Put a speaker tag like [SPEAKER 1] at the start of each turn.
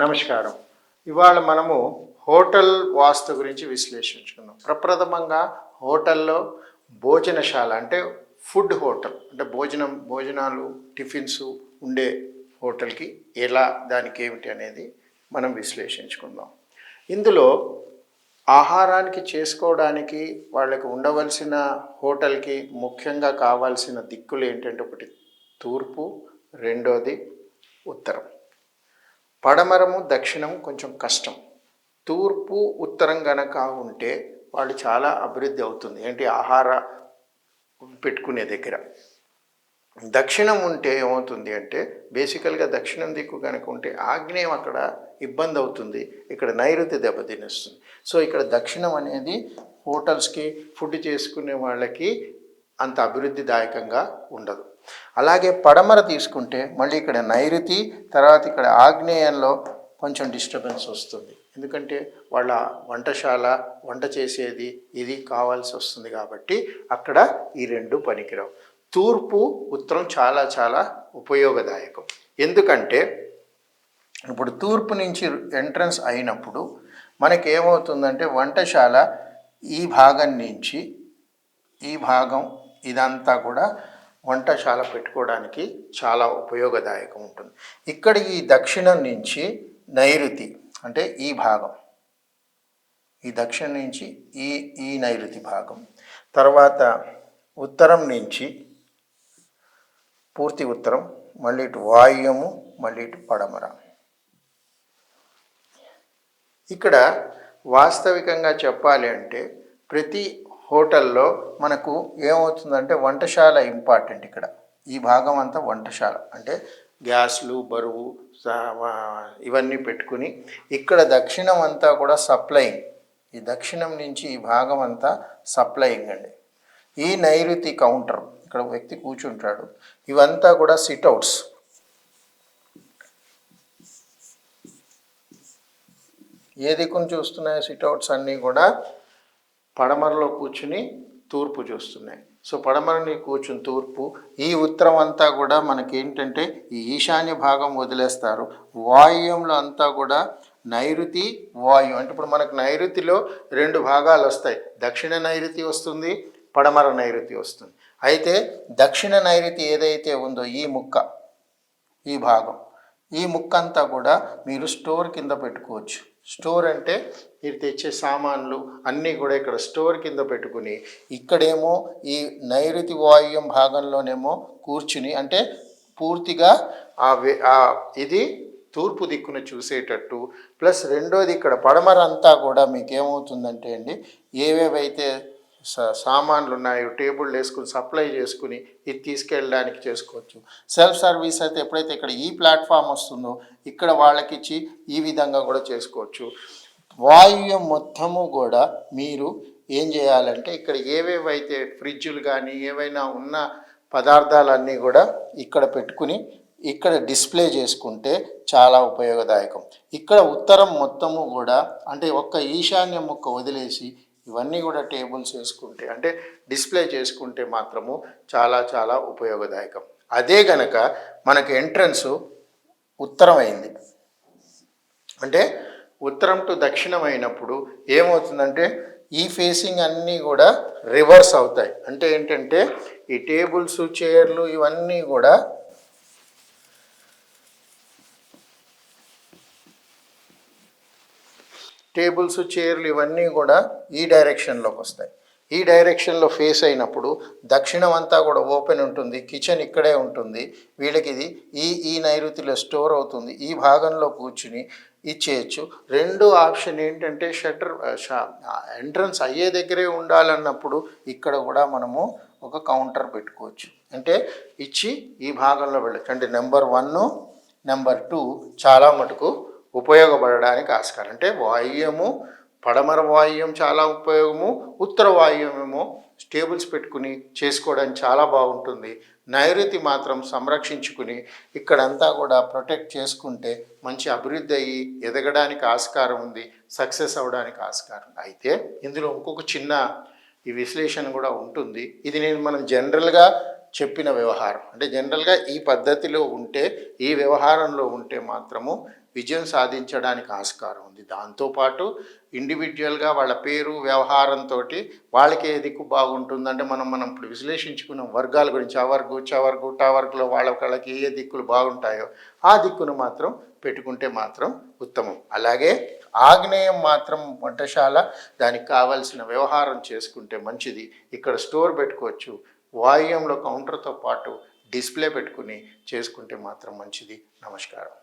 [SPEAKER 1] నమస్కారం. ఇవాళ మనము హోటల్ వాస్తు గురించి విశ్లేషించుకుందాం. ప్రప్రథమంగా హోటల్లో భోజనశాల అంటే ఫుడ్ హోటల్ అంటే భోజనం భోజనాలు టిఫిన్స్ ఉండే హోటల్కి ఎలా దానికి ఏమిటి అనేది మనం విశ్లేషించుకుందాం. ఇందులో ఆహారానికి చేసుకోవడానికి వాళ్ళకి ఉండవలసిన హోటల్కి ముఖ్యంగా కావాల్సిన దిక్కులు ఏంటంటే ఒకటి తూర్పు రెండోది ఉత్తరం. పడమరము దక్షిణం కొంచెం కష్టం. తూర్పు ఉత్తరం గనక ఉంటే వాళ్ళు చాలా అభివృద్ధి అవుతుంది. ఏంటి? ఆహార పెట్టుకునే దగ్గర. దక్షిణం ఉంటే ఏమవుతుంది అంటే బేసికల్గా దక్షిణం దిక్కు కనుక ఉంటే ఆగ్నేయం అక్కడ ఇబ్బంది అవుతుంది. ఇక్కడ నైరుతి దెబ్బతినేస్తుంది సో ఇక్కడ దక్షిణం అనేది హోటల్స్కి ఫుడ్ చేసుకునే వాళ్ళకి అంత అభివృద్ధిదాయకంగా ఉండదు. అలాగే పడమర తీసుకుంటే మళ్ళీ ఇక్కడ నైరుతి తర్వాత ఇక్కడ ఆగ్నేయంలో కొంచెం డిస్టర్బెన్స్ వస్తుంది. ఎందుకంటే వాళ్ళ వంటశాల వంట చేసేది ఇది కావాల్సి వస్తుంది కాబట్టి అక్కడ ఈ రెండు పనికిరావు. తూర్పు ఉత్తరం చాలా చాలా ఉపయోగదాయకం. ఎందుకంటే ఇప్పుడు తూర్పు నుంచి ఎంట్రన్స్ అయినప్పుడు మనకి ఏమవుతుందంటే వంటశాల ఈ భాగం నుంచి ఈ భాగం ఇదంతా కూడా వంటశాల పెట్టుకోవడానికి చాలా ఉపయోగదాయకం ఉంటుంది. ఇక్కడ ఈ దక్షిణం నుంచి నైరుతి అంటే ఈ భాగం. ఈ దక్షిణం నుంచి ఈ ఈ నైరుతి భాగం. తర్వాత ఉత్తరం నుంచి పూర్తి ఉత్తరం మళ్ళీ ఇటు వాయుము మళ్ళీ ఇటు పడమర. ఇక్కడ వాస్తవికంగా చెప్పాలి అంటే ప్రతి హోటల్లో మనకు ఏమవుతుందంటే వంటశాల ఇంపార్టెంట్ ఇక్కడ. ఈ భాగం అంతా వంటశాల. అంటే గ్యాస్లు బరువు ఇవన్నీ పెట్టుకుని ఇక్కడ దక్షిణం అంతా కూడా సప్లయింగ్. ఈ దక్షిణం నుంచి ఈ భాగం అంతా సప్లయింగ్ అండి. ఈ నైరుతి కౌంటర్ ఇక్కడ వ్యక్తి కూర్చుంటాడు. ఇవంతా కూడా సిట్అవుట్స్. ఏ దిక్కును చూస్తున్నాయో సిట్అవుట్స్ అన్నీ కూడా పడమరలో కూర్చుని తూర్పు చూస్తున్నాయి. సో పడమరని కూర్చుని తూర్పు ఈ ఉత్తరం అంతా కూడా మనకి ఏంటంటే ఈ ఈశాన్య భాగం వదిలేస్తారు. వాయువ్యంలో అంతా కూడా నైరుతి వాయు అంటే ఇప్పుడు మనకు నైరుతిలో రెండు భాగాలు వస్తాయి. దక్షిణ నైరుతి వస్తుంది పడమర నైరుతి వస్తుంది. అయితే దక్షిణ నైరుతి ఏదైతే ఉందో ఈ ముక్క ఈ భాగం ఈ ముక్క అంతా కూడా మీరు స్టోర్ కింద పెట్టుకోవచ్చు. స్టోర్ అంటే మీరు తెచ్చే సామాన్లు అన్నీ కూడా ఇక్కడ స్టోర్ కింద పెట్టుకుని ఇక్కడేమో ఈ నైరుతి వాయువ్యం భాగంలోనేమో కూర్చుని అంటే పూర్తిగా ఆ వే- ఆ ఇది తూర్పు దిక్కున చూసేటట్టు ప్లస్ రెండోది ఇక్కడ పడమర అంతా కూడా మీకు ఏమవుతుందంటే అండి ఏవేవైతే సామాన్లు ఉన్నాయో టేబుల్ వేసుకుని సప్లై చేసుకుని ఇది తీసుకెళ్ళడానికి చేసుకోవచ్చు. సెల్ఫ్ సర్వీస్ అయితే ఎప్పుడైతే ఇక్కడ ఈ ప్లాట్ఫామ్ వస్తుందో ఇక్కడ వాళ్ళకి ఇచ్చి ఈ విధంగా కూడా చేసుకోవచ్చు. వాయువ్యం మొత్తము కూడా మీరు ఏం చేయాలంటే ఇక్కడ ఏవేవైతే ఫ్రిడ్జులు కానీ ఏవైనా ఉన్న పదార్థాలన్నీ కూడా ఇక్కడ పెట్టుకుని ఇక్కడ డిస్ప్లే చేసుకుంటే చాలా ఉపయోగదాయకం. ఇక్కడ ఉత్తరం మొత్తము కూడా అంటే ఒక్క ఈశాన్య ముక్క వదిలేసి ఇవన్నీ కూడా టేబుల్స్ వేసుకుంటే అంటే డిస్ప్లే చేసుకుంటే మాత్రము చాలా చాలా ఉపయోగదాయకం. అదే గనక మనకు ఎంట్రన్స్ ఉత్తరం అయింది అంటే ఉత్తరం టు దక్షిణం అయినప్పుడు ఏమవుతుందంటే ఈ ఫేసింగ్ అన్నీ కూడా రివర్స్ అవుతాయి. అంటే ఏంటంటే ఈ టేబుల్స్ చైర్లు ఇవన్నీ కూడా టేబుల్స్ చైర్లు ఇవన్నీ కూడా ఈ డైరెక్షన్లోకి వస్తాయి. ఈ డైరెక్షన్లో ఫేస్ అయినప్పుడు దక్షిణం అంతా కూడా ఓపెన్ ఉంటుంది కిచెన్ ఇక్కడే ఉంటుంది. వీళ్ళకి ఇది ఈ ఈ నైరుతిలో స్టోర్ అవుతుంది. ఈ భాగంలో కూర్చుని ఇచ్చేయచ్చు. రెండు ఆప్షన్ ఏంటంటే షట్టర్ ఎంట్రన్స్ అయ్యే దగ్గరే ఉండాలన్నప్పుడు ఇక్కడ కూడా మనము ఒక కౌంటర్ పెట్టుకోవచ్చు. అంటే ఇచ్చి ఈ భాగంలో వెళ్ళచ్చు. అంటే నెంబర్ వన్ నెంబర్ టూ చాలా మటుకు ఉపయోగపడడానికి ఆస్కారం. అంటే వాయుము పడమర వాయుం చాలా ఉపయోగము. ఉత్తర వాయుమేమో స్టేబుల్స్ పెట్టుకుని చేసుకోవడానికి చాలా బాగుంటుంది. నైరుతి మాత్రం సంరక్షించుకుని ఇక్కడంతా కూడా ప్రొటెక్ట్ చేసుకుంటే మంచి అభివృద్ధి అయ్యి ఎదగడానికి ఆస్కారం ఉంది సక్సెస్ అవ్వడానికి ఆస్కారం. అయితే ఇందులో ఇంకొక చిన్న ఈ విశ్లేషణ కూడా ఉంటుంది. ఇది నేను మనం జనరల్గా చెప్పిన వ్యవహారం. అంటే జనరల్గా ఈ పద్ధతిలో ఉంటే ఈ వ్యవహారంలో ఉంటే మాత్రము విజయం సాధించడానికి ఆస్కారం ఉంది. దాంతోపాటు ఇండివిజువల్గా వాళ్ళ పేరు వ్యవహారంతో వాళ్ళకి ఏ దిక్కు బాగుంటుందంటే మనం మనం ఇప్పుడు విశ్లేషించుకున్న వర్గాల గురించి ఆ వర్గు చ వర్గు టా వర్గులో వాళ్ళ వాళ్ళకి ఏ దిక్కులు బాగుంటాయో ఆ దిక్కును మాత్రం పెట్టుకుంటే మాత్రం ఉత్తమం. అలాగే ఆగ్నేయం మాత్రం వంటశాల దానికి కావాల్సిన వ్యవహారం చేసుకుంటే మంచిది. ఇక్కడ స్టోర్ పెట్టుకోవచ్చు వాయువ్యంలో కౌంటర్తో పాటు డిస్ప్లే పెట్టుకుని చేసుకుంటే మాత్రం మంచిది. నమస్కారం.